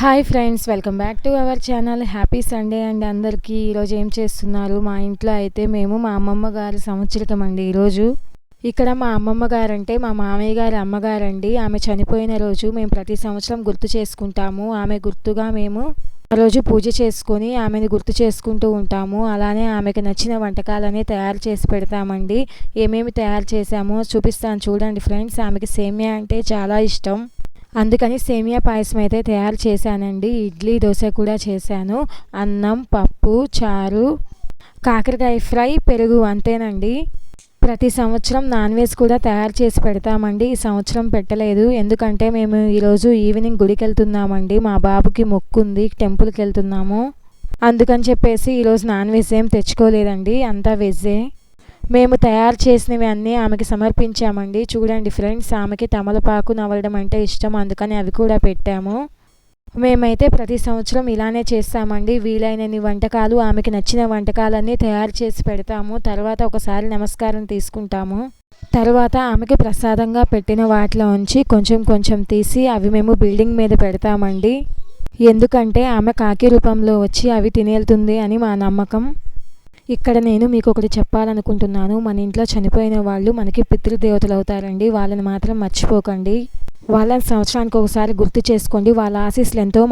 Hi friends welcome back to our channel. Happy Sunday అండి అందరికీ. ఈరోజు ఏం చేస్తున్నారు? మా ఇంట్లో అయితే మేము మా అమ్మమ్మ గారి సంవత్సరికం అండి ఈరోజు ఇక్కడ మా అమ్మమ్మ గారంటే మా మామయ్య గారి అమ్మగారండి. ఆమె చనిపోయిన రోజు మేము ప్రతి సంవత్సరం గుర్తు చేసుకుంటాము. ఆమె గుర్తుగా మేము ఆ రోజు పూజ చేసుకొని ఆమెను గుర్తు చేసుకుంటూ ఉంటాము. అలానే ఆమెకు నచ్చిన వంటకాలని తయారు చేసి పెడతామండి. ఏమేమి తయారు చేసామో చూపిస్తాను చూడండి ఫ్రెండ్స్. ఆమెకి సేమియా అంటే చాలా ఇష్టం. అందుకని సేమియా పాయసం అయితే తయారు చేశానండి. ఇడ్లీ దోశ కూడా చేశాను. అన్నం పప్పు చారు కాకరకాయ ఫ్రై పెరుగు అంతేనండి. ప్రతి సంవత్సరం నాన్ వెజ్ కూడా తయారు చేసి పెడతామండి. ఈ సంవత్సరం పెట్టలేదు. ఎందుకంటే మేము ఈరోజు ఈవినింగ్ గుడికి వెళ్తున్నామండి. మా బాబుకి మొక్కుంది టెంపుల్కి వెళ్తున్నాము. అందుకని చెప్పేసి ఈరోజు నాన్ వెజ్ ఏం తెచ్చుకోలేదండి. అంతా వెజ్జే. మేము తయారు చేసినవి అన్నీ ఆమెకి సమర్పించామండి. చూడండి ఫ్రెండ్స్ ఆమెకి తమలపాకు నవలడం అంటే ఇష్టం. అందుకని అవి కూడా పెట్టాము. మేమైతే ప్రతి సంవత్సరం ఇలానే చేస్తామండి. వీలైనన్ని వంటకాలు ఆమెకి నచ్చిన వంటకాలన్నీ తయారు చేసి పెడతాము. తర్వాత ఒకసారి నమస్కారం తీసుకుంటాము. తర్వాత ఆమెకి ప్రసాదంగా పెట్టిన వాటిలో ఉంచి కొంచెం కొంచెం తీసి అవి మేము బిల్డింగ్ మీద పెడతామండి. ఎందుకంటే ఆమె కాకి రూపంలో వచ్చి అవి తినేళ్తుంది అని మా నమ్మకం. ఇక్కడ నేను మీకు ఒకటి చెప్పాలనుకుంటున్నాను. మన ఇంట్లో చనిపోయిన వాళ్ళు మనకి పితృదేవతలు అవుతారండి వాళ్ళని మాత్రం మర్చిపోకండి. వాళ్ళని సంవత్సరానికి ఒకసారి గుర్తు చేసుకోండి. వాళ్ళ ఆశీస్సులు ఎంతో